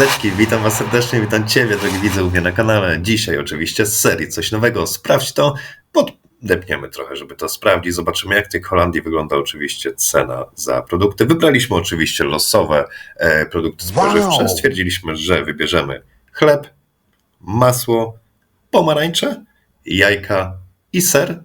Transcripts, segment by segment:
Mordeczki, witam was serdecznie, witam ciebie, drogi widzu u mnie na kanale. Dzisiaj oczywiście z serii coś nowego, sprawdź to, podepniemy trochę, żeby to sprawdzić, zobaczymy jak w tej Holandii wygląda oczywiście cena za produkty. Wybraliśmy oczywiście losowe e, produkty spożywcze, Wow. stwierdziliśmy, że wybierzemy chleb, masło, pomarańcze, jajka i ser.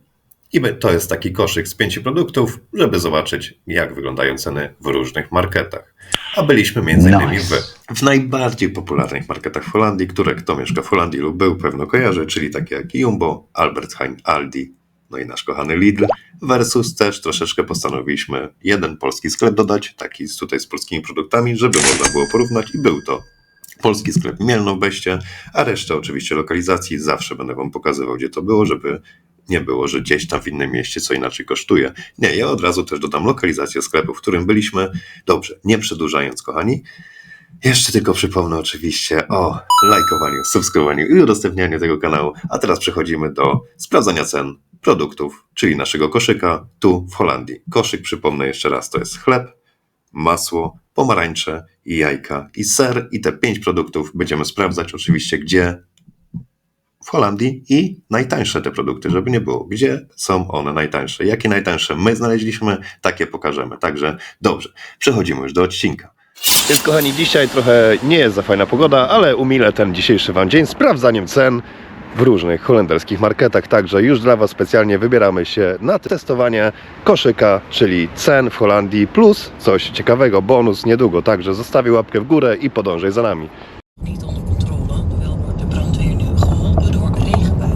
I to jest taki koszyk z pięciu produktów, żeby zobaczyć, jak wyglądają ceny w różnych marketach. A byliśmy między innymi Nice. w, w najbardziej popularnych marketach w Holandii, które kto mieszka w Holandii lub był pewno kojarzy, czyli takie jak Jumbo, Albert Heijn, Aldi, no i nasz kochany Lidl, versus też troszeczkę postanowiliśmy jeden polski sklep dodać, taki tutaj z polskimi produktami, żeby można było porównać i był to polski sklep Mielno w Beście, a resztę oczywiście lokalizacji zawsze będę Wam pokazywał, gdzie to było, żeby nie było, że gdzieś tam w innym mieście co inaczej kosztuje. Nie, ja od razu też dodam lokalizację sklepu, w którym byliśmy. Dobrze, nie przedłużając, kochani. Jeszcze tylko przypomnę oczywiście o lajkowaniu, subskrybowaniu i udostępnianiu tego kanału. A teraz przechodzimy do sprawdzania cen produktów, czyli naszego koszyka tu w Holandii. Koszyk, przypomnę jeszcze raz, to jest chleb, masło, pomarańcze jajka i ser. I te pięć produktów będziemy sprawdzać oczywiście, gdzie w Holandii i najtańsze te produkty, żeby nie było. Gdzie są one najtańsze? Jakie najtańsze my znaleźliśmy, takie pokażemy. Także dobrze, przechodzimy już do odcinka. Więc kochani, dzisiaj trochę nie jest za fajna pogoda, ale umilę ten dzisiejszy Wam dzień sprawdzaniem cen w różnych holenderskich marketach. Także już dla Was specjalnie wybieramy się na testowanie koszyka, czyli cen w Holandii, plus coś ciekawego, bonus niedługo. Także zostawię łapkę w górę i podążaj za nami.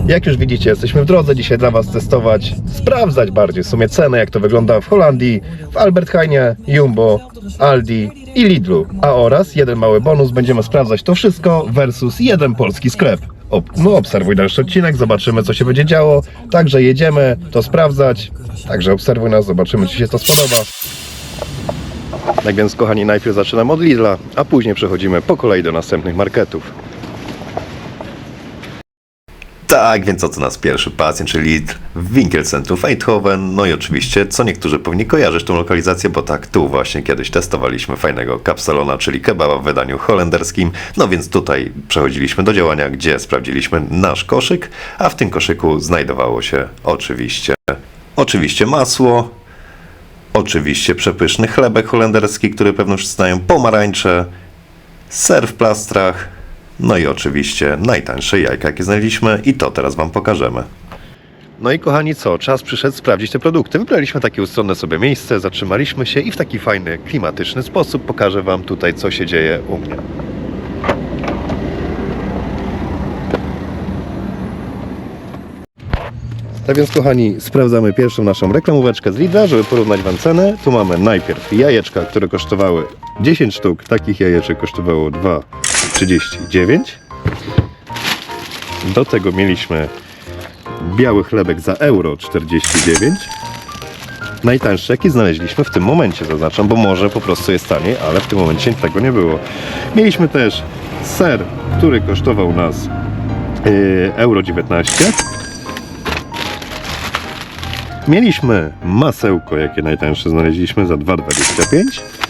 Jak już widzicie, jesteśmy w drodze dzisiaj dla Was testować, sprawdzać bardziej w sumie cenę, jak to wygląda w Holandii, w Albert Heinie, Jumbo, Aldi i Lidlu. A oraz jeden mały bonus, będziemy sprawdzać to wszystko versus jeden polski sklep. Ob no obserwuj dalszy odcinek, zobaczymy co się będzie działo. Także jedziemy to sprawdzać. Także obserwuj nas, zobaczymy czy się to spodoba. Tak więc kochani, najpierw zaczynamy od Lidla, a później przechodzimy po kolei do następnych marketów. Tak, więc oto nas pierwszy pacjent, czyli w Winkelcentrum Eindhoven. No i oczywiście, co niektórzy powinni kojarzyć tą lokalizację, bo tak, tu właśnie kiedyś testowaliśmy fajnego kapsalona, czyli kebaba w wydaniu holenderskim. No więc tutaj przechodziliśmy do działania, gdzie sprawdziliśmy nasz koszyk, a w tym koszyku znajdowało się oczywiście, oczywiście masło, oczywiście przepyszny chlebek holenderski, który pewno wszyscy znają, pomarańcze, ser w plastrach, no i oczywiście najtańsze jajka, jakie znaleźliśmy i to teraz Wam pokażemy. No i kochani, co? Czas przyszedł sprawdzić te produkty. Wybraliśmy takie ustronne sobie miejsce, zatrzymaliśmy się i w taki fajny, klimatyczny sposób pokażę Wam tutaj, co się dzieje u mnie. Tak więc, kochani, sprawdzamy pierwszą naszą reklamóweczkę z Lidla, żeby porównać Wam cenę. Tu mamy najpierw jajeczka, które kosztowały 10 sztuk. Takich jajeczek kosztowało 2,39. Do tego mieliśmy biały chlebek za euro 49. Najtańszy jaki znaleźliśmy w tym momencie, zaznaczam, bo może po prostu jest taniej, ale w tym momencie tego nie było. Mieliśmy też ser, który kosztował nas yy, euro 19. Mieliśmy masełko, jakie najtańsze znaleźliśmy za 2,25.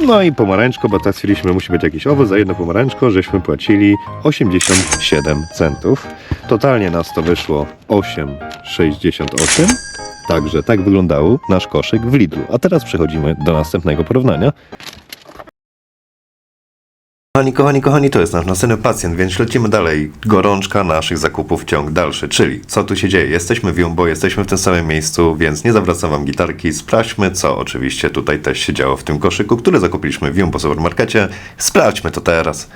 No i pomarańczko, bo tak stwierdziliśmy, musi być jakiś owoc. Za jedno pomarańczko żeśmy płacili 87 centów. Totalnie nas to wyszło 8,68. Także tak wyglądał nasz koszyk w Lidlu. A teraz przechodzimy do następnego porównania. Kochani, kochani, kochani, to jest nasz następny pacjent, więc lecimy dalej. Gorączka naszych zakupów, ciąg dalszy, czyli co tu się dzieje? Jesteśmy w Jumbo, jesteśmy w tym samym miejscu, więc nie zawracam Wam gitarki. Sprawdźmy, co oczywiście tutaj też się działo w tym koszyku, który zakupiliśmy w Jumbo Supermarkecie. Sprawdźmy to teraz.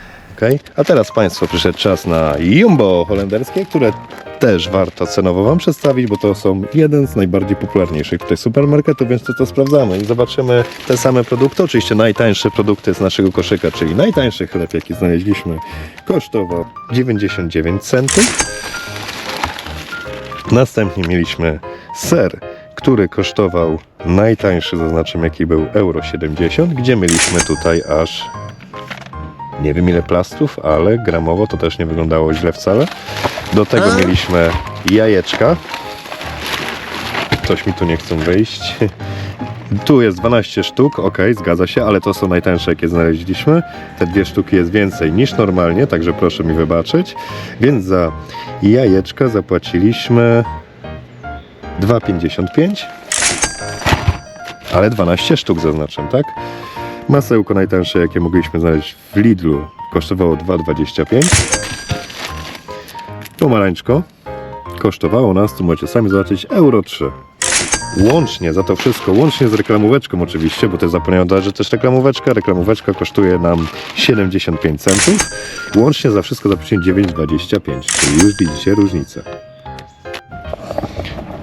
A teraz Państwo przyszedł czas na Jumbo holenderskie, które też warto cenowo Wam przedstawić, bo to są jeden z najbardziej popularniejszych tutaj supermarketów, więc to, to sprawdzamy i zobaczymy te same produkty. Oczywiście najtańsze produkty z naszego koszyka, czyli najtańszy chleb, jaki znaleźliśmy, kosztował 99 centów. Następnie mieliśmy ser, który kosztował najtańszy, zaznaczam jaki był, euro 70, gdzie mieliśmy tutaj aż nie wiem ile plastrów, ale gramowo to też nie wyglądało źle wcale. Do tego mieliśmy jajeczka. Coś mi tu nie chcą wyjść. Tu jest 12 sztuk, ok, zgadza się, ale to są najtańsze, jakie znaleźliśmy. Te dwie sztuki jest więcej niż normalnie, także proszę mi wybaczyć. Więc za jajeczka zapłaciliśmy 2,55. Ale 12 sztuk zaznaczam, tak? Masełko najtańsze, jakie mogliśmy znaleźć w Lidlu, kosztowało 2,25. Pomarańczko kosztowało nas, tu możecie sami zobaczyć, euro 3. Łącznie za to wszystko, łącznie z reklamóweczką oczywiście, bo też zapomniałem dodać, że też reklamóweczka. Reklamóweczka kosztuje nam 75 centów. Łącznie za wszystko zapłaciłem 9,25, czyli już widzicie różnicę.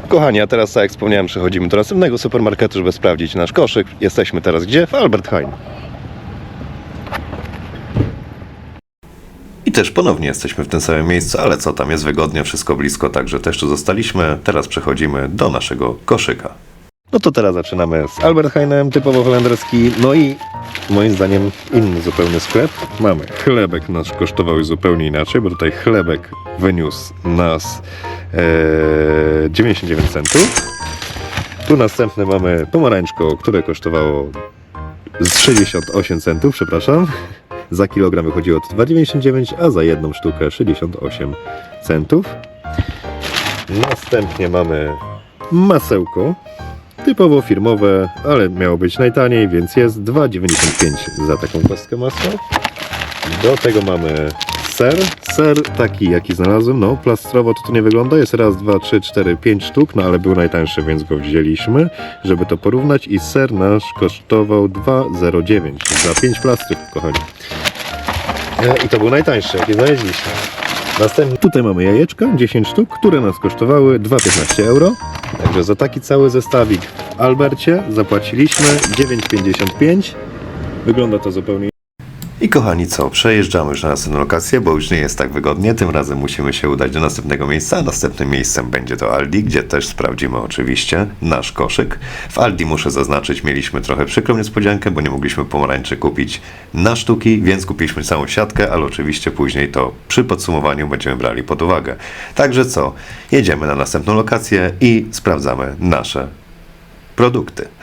Kochani, a teraz tak jak wspomniałem, przechodzimy do następnego supermarketu, żeby sprawdzić nasz koszyk. Jesteśmy teraz gdzie? W Albert Heijn. I też ponownie jesteśmy w tym samym miejscu, ale co tam jest wygodnie, wszystko blisko, także też tu zostaliśmy. Teraz przechodzimy do naszego koszyka. No to teraz zaczynamy z Albert Heinem, typowo holenderski. No i moim zdaniem inny zupełnie sklep. Mamy chlebek, nasz kosztował zupełnie inaczej, bo tutaj chlebek wyniósł nas e, 99 centów. Tu następne mamy pomarańczko, które kosztowało z 68 centów, przepraszam. Za kilogram wychodziło to 2,99, a za jedną sztukę 68 centów. Następnie mamy masełko, typowo firmowe, ale miało być najtaniej, więc jest 2,95 za taką kostkę masła. Do tego mamy ser. Ser taki, jaki znalazłem, no plastrowo to to nie wygląda. Jest raz, dwa, trzy, cztery, pięć sztuk, no ale był najtańszy, więc go wzięliśmy, żeby to porównać. I ser nasz kosztował 2,09 za 5 plastrów, kochani. E, I to był najtańszy, jaki znaleźliśmy. Następnie tutaj mamy jajeczka, 10 sztuk, które nas kosztowały 2,15 euro. Także za taki cały zestawik w Albercie zapłaciliśmy 9,55. Wygląda to zupełnie I kochani, co? Przejeżdżamy już na następną lokację, bo już nie jest tak wygodnie. Tym razem musimy się udać do następnego miejsca. Następnym miejscem będzie to Aldi, gdzie też sprawdzimy oczywiście nasz koszyk. W Aldi muszę zaznaczyć, mieliśmy trochę przykrą niespodziankę, bo nie mogliśmy pomarańczy kupić na sztuki, więc kupiliśmy całą siatkę, ale oczywiście później to przy podsumowaniu będziemy brali pod uwagę. Także co? Jedziemy na następną lokację i sprawdzamy nasze produkty.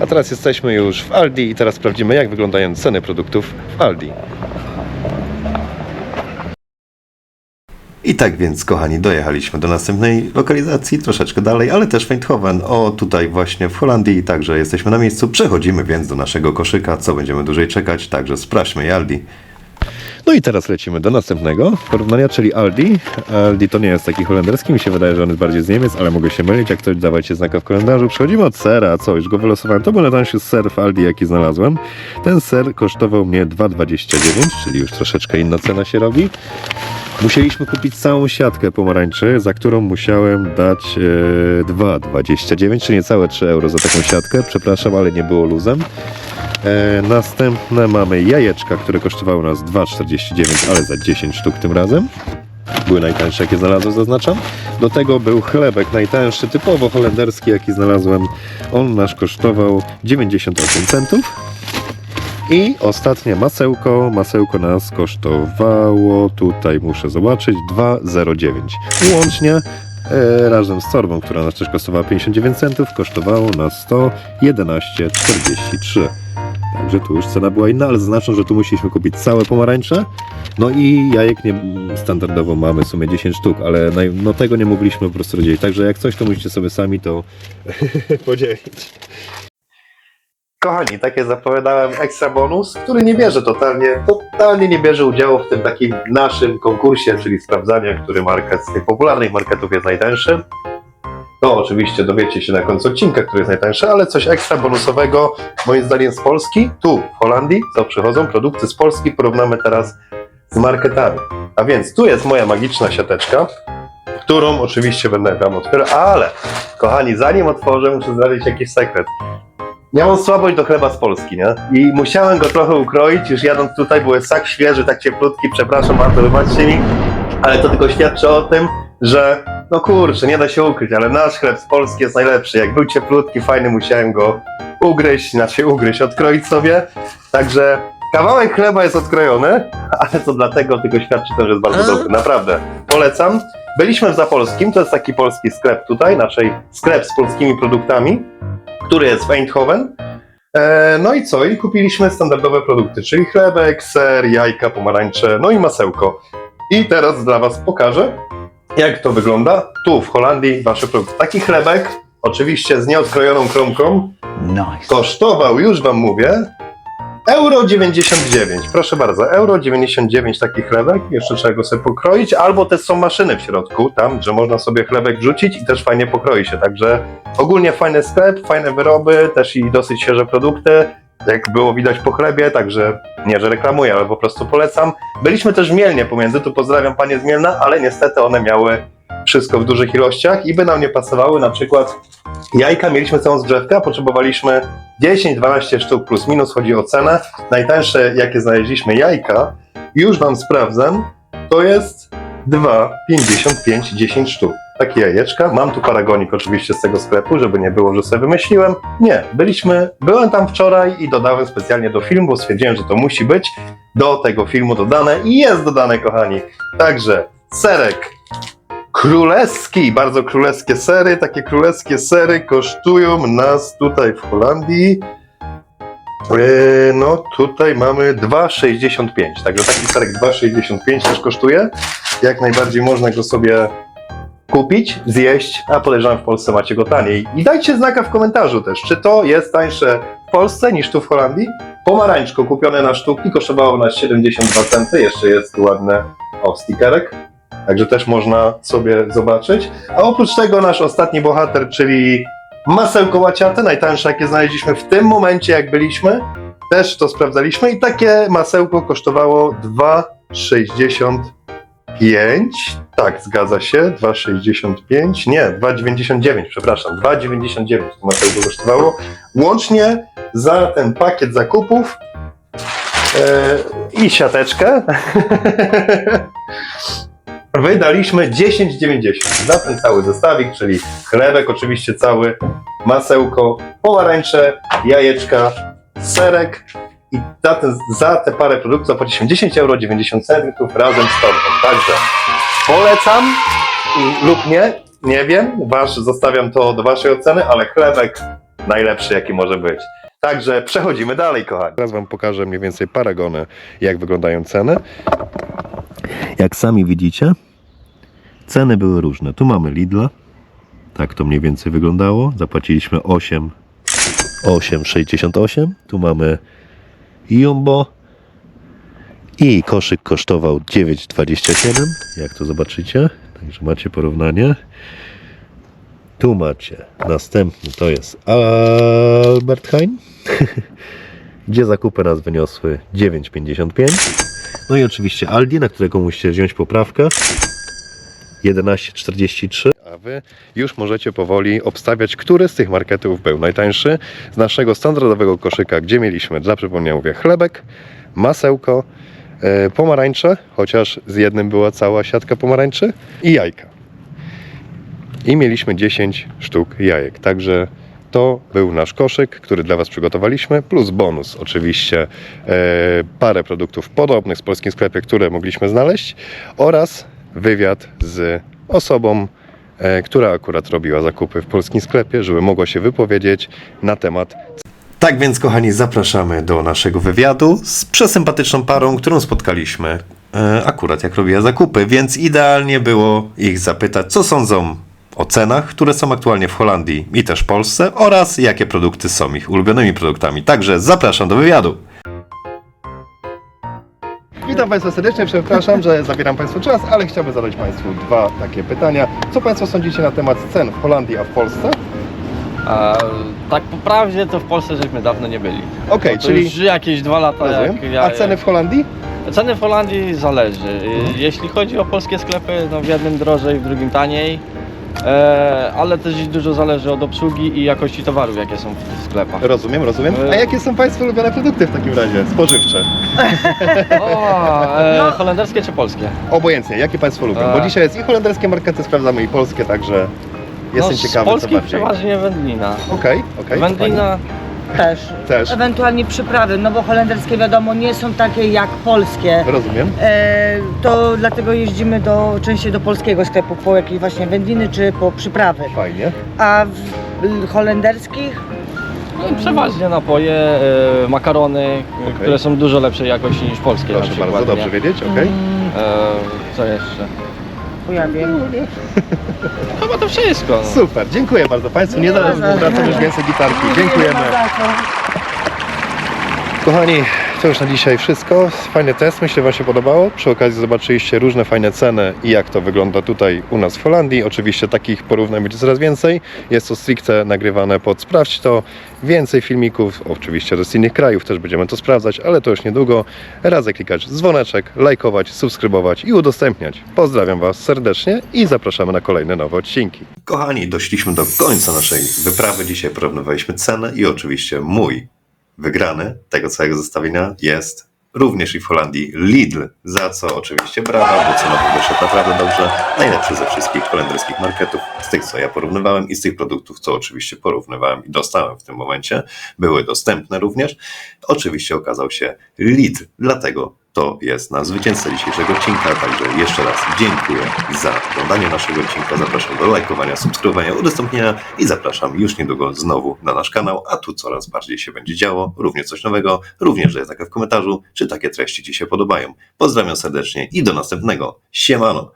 A teraz jesteśmy już w Aldi i teraz sprawdzimy jak wyglądają ceny produktów w Aldi. I tak więc, kochani, dojechaliśmy do następnej lokalizacji, troszeczkę dalej, ale też Eindhoven, o tutaj właśnie w Holandii, także jesteśmy na miejscu. Przechodzimy więc do naszego koszyka, co będziemy dłużej czekać, także sprawdźmy Aldi. No i teraz lecimy do następnego porównania, czyli Aldi. Aldi to nie jest taki holenderski, mi się wydaje, że on jest bardziej z Niemiec, ale mogę się mylić, jak ktoś dawajcie znaka w kalendarzu. Przechodzimy od sera, co już go wylosowałem. To był najtańszy ser w Aldi, jaki znalazłem. Ten ser kosztował mnie 2,29, czyli już troszeczkę inna cena się robi. Musieliśmy kupić całą siatkę pomarańczy, za którą musiałem dać e, 2,29, czyli niecałe 3 euro za taką siatkę. Przepraszam, ale nie było luzem. E, następne mamy jajeczka, które kosztowały nas 2,49, ale za 10 sztuk tym razem. Były najtańsze, jakie znalazłem, zaznaczam. Do tego był chlebek najtańszy, typowo holenderski, jaki znalazłem. On nasz kosztował 98 centów. I ostatnie masełko. Masełko nas kosztowało, tutaj muszę zobaczyć, 2,09. Łącznie e, razem z torbą, która nas też kosztowała 59 centów, kosztowało nas 111,43. Także tu już cena była inna, ale zaznaczam, że tu musieliśmy kupić całe pomarańcze. No i jajek nie, standardowo mamy w sumie 10 sztuk, ale no tego nie mogliśmy po prostu rozdzielić. Także jak coś, to musicie sobie sami to podzielić. Kochani, tak jak zapowiadałem, ekstra bonus, który nie bierze totalnie, totalnie nie bierze udziału w tym takim naszym konkursie, czyli sprawdzania, który market z tych popularnych marketów jest najtańszy. To oczywiście dowiecie się na końcu odcinka, który jest najtańszy, ale coś ekstra bonusowego, moim zdaniem z Polski, tu w Holandii, co przychodzą, produkty z Polski porównamy teraz z marketami. A więc tu jest moja magiczna siateczka, którą oczywiście będę wam otwierał, ale kochani, zanim otworzę, muszę znaleźć jakiś sekret. Miałem słabość do chleba z Polski, nie? I musiałem go trochę ukroić, już jadąc tutaj, jest tak świeży, tak cieplutki, przepraszam bardzo, wybaczcie mi, ale to tylko świadczy o tym, że no kurczę, nie da się ukryć, ale nasz chleb z Polski jest najlepszy. Jak był cieplutki, fajny, musiałem go ugryźć, znaczy ugryźć, odkroić sobie. Także kawałek chleba jest odkrojony, ale to dlatego tylko świadczy to, że jest bardzo dobry. Naprawdę. Polecam. Byliśmy w Zapolskim, to jest taki polski sklep tutaj, naszej sklep z polskimi produktami. który jest w Eindhoven. E, no i co? I kupiliśmy standardowe produkty, czyli chlebek, ser, jajka, pomarańcze, no i masełko. I teraz dla Was pokażę, jak to wygląda tu w Holandii, wasze produkty. Taki chlebek, oczywiście z nieodkrojoną kromką, Nice. kosztował, już wam mówię, euro 99. Proszę bardzo, euro 99 taki chlebek, jeszcze trzeba go sobie pokroić, albo też są maszyny w środku, tam, że można sobie chlebek wrzucić i też fajnie pokroi się, także ogólnie fajny sklep, fajne wyroby, też i dosyć świeże produkty, jak było widać po chlebie, także nie, że reklamuję, ale po prostu polecam. Byliśmy też w Mielnie pomiędzy, tu pozdrawiam panie z Mielna, ale niestety one miały wszystko w dużych ilościach i by nam nie pasowały, na przykład jajka mieliśmy całą zgrzewkę, a potrzebowaliśmy 10-12 sztuk plus minus, chodzi o cenę. Najtańsze jakie znaleźliśmy jajka, już wam sprawdzam, to jest 2,55 10 sztuk. Takie jajeczka. Mam tu paragonik oczywiście z tego sklepu, żeby nie było, że sobie wymyśliłem. Nie, byliśmy, byłem tam wczoraj i dodałem specjalnie do filmu, bo stwierdziłem, że to musi być do tego filmu dodane i jest dodane, kochani. Także serek królewski, bardzo królewskie sery. Takie królewskie sery kosztują nas tutaj w Holandii. Yy, no tutaj mamy 2,65. Także taki serek 2,65 też kosztuje. Jak najbardziej można go sobie kupić, zjeść, a podejrzewam w Polsce macie go taniej. I dajcie znaka w komentarzu też, czy to jest tańsze w Polsce niż tu w Holandii. Pomarańczko kupione na sztuki kosztowało nas 72 centy. Jeszcze jest ładne o stickerek. Także też można sobie zobaczyć. A oprócz tego nasz ostatni bohater, czyli masełko łaciate, najtańsze jakie znaleźliśmy w tym momencie jak byliśmy. Też to sprawdzaliśmy i takie masełko kosztowało 2,65. Tak, zgadza się, 2,65. Nie, 2,99, przepraszam, 2,99 to masełko kosztowało. Łącznie za ten pakiet zakupów e, i siateczkę wydaliśmy 10,90 za ten cały zestawik, czyli chlebek oczywiście cały, masełko, pomarańcze, jajeczka, serek i za, ten, za te parę produktów zapłaciliśmy 10,90 euro razem z tortą. Także polecam lub nie, nie wiem, wasz, zostawiam to do waszej oceny, ale chlebek najlepszy jaki może być. Także przechodzimy dalej, kochani. Teraz wam pokażę mniej więcej paragony, jak wyglądają ceny. Jak sami widzicie, ceny były różne. Tu mamy Lidla. Tak to mniej więcej wyglądało. Zapłaciliśmy 8 8,68. Tu mamy Jumbo. I koszyk kosztował 9,27. Jak to zobaczycie. Także macie porównanie. Tu macie następny, to jest Albert Heijn, gdzie zakupy nas wyniosły 9,55. No i oczywiście Aldi, na którego musicie wziąć poprawkę. 11,43. Już możecie powoli obstawiać, który z tych marketów był najtańszy. Z naszego standardowego koszyka, gdzie mieliśmy, dla przypomnienia mówię, chlebek, masełko, e, pomarańcze, chociaż z jednym była cała siatka pomarańczy i jajka. I mieliśmy 10 sztuk jajek. Także to był nasz koszyk, który dla Was przygotowaliśmy, plus bonus oczywiście e, parę produktów podobnych z polskim sklepie, które mogliśmy znaleźć oraz wywiad z osobą, która akurat robiła zakupy w polskim sklepie, żeby mogła się wypowiedzieć na temat tak więc, kochani, zapraszamy do naszego wywiadu z przesympatyczną parą, którą spotkaliśmy e, akurat jak robiła zakupy, więc idealnie było ich zapytać, co sądzą o cenach, które są aktualnie w Holandii i też w Polsce oraz jakie produkty są ich ulubionymi produktami. Także zapraszam do wywiadu. Witam Państwa serdecznie, przepraszam, że zabieram Państwu czas, ale chciałbym zadać Państwu dwa takie pytania. Co Państwo sądzicie na temat cen w Holandii, a w Polsce? A, tak po prawdzie to w Polsce żeśmy dawno nie byli. Okej, To czyli... już jakieś dwa lata Rozumiem. jak ja, A ceny w Holandii? ceny w Holandii zależy. Mhm. Jeśli chodzi o polskie sklepy, no w jednym drożej, w drugim taniej. E, ale też dużo zależy od obsługi i jakości towarów, jakie są w sklepach. Rozumiem, rozumiem. A E- jakie są Państwa ulubione produkty w takim razie? Spożywcze. O, e, holenderskie czy polskie? Obojętnie, jakie Państwo lubią? E. Bo dzisiaj jest i holenderskie markety, sprawdzamy i polskie, także jestem no, ciekawy, z co polskich bardziej. przeważnie wędlina. Okej, okej. Wędlina, Też. Też. Ewentualnie przyprawy, no bo holenderskie wiadomo nie są takie jak polskie. Rozumiem. E, to dlatego jeździmy do, częściej do polskiego sklepu po jakieś właśnie wędliny czy po przyprawy. Fajnie. A w holenderskich No, Przeważnie napoje, e, makarony, Okej. które są dużo lepszej jakości niż polskie na Proszę przykład, bardzo, nie? dobrze wiedzieć, okej? E, co jeszcze? Bo ja wiem. Chyba to wszystko. No. Super, dziękuję bardzo Państwu. Nie zaraz wracam już więcej gitarki. Dziękujemy. Nie ma za co. Kochani, to już na dzisiaj wszystko. Fajny test, myślę, Wam się podobało. Przy okazji zobaczyliście różne fajne ceny i jak to wygląda tutaj u nas w Holandii. Oczywiście takich porównań będzie coraz więcej. Jest to stricte nagrywane pod Sprawdź to. Więcej filmików, oczywiście z innych krajów też będziemy to sprawdzać, ale to już niedługo. Radzę klikać dzwoneczek, lajkować, subskrybować i udostępniać. Pozdrawiam Was serdecznie i zapraszamy na kolejne nowe odcinki. Kochani, doszliśmy do końca naszej wyprawy. Dzisiaj porównywaliśmy cenę i oczywiście mój wygrany tego całego zestawienia jest również i w Holandii Lidl, za co oczywiście brawa, bo cenowo wyszedł naprawdę dobrze. Najlepszy ze wszystkich holenderskich marketów, z tych co ja porównywałem i z tych produktów, co oczywiście porównywałem i dostałem w tym momencie, były dostępne również. Oczywiście okazał się Lidl, dlatego to jest na zwycięzcę dzisiejszego odcinka, także jeszcze raz dziękuję za oglądanie naszego odcinka, zapraszam do lajkowania, subskrybowania, udostępnienia i zapraszam już niedługo znowu na nasz kanał, a tu coraz bardziej się będzie działo, również coś nowego, również daj znaka w komentarzu, czy takie treści Ci się podobają. Pozdrawiam serdecznie i do następnego. Siemano!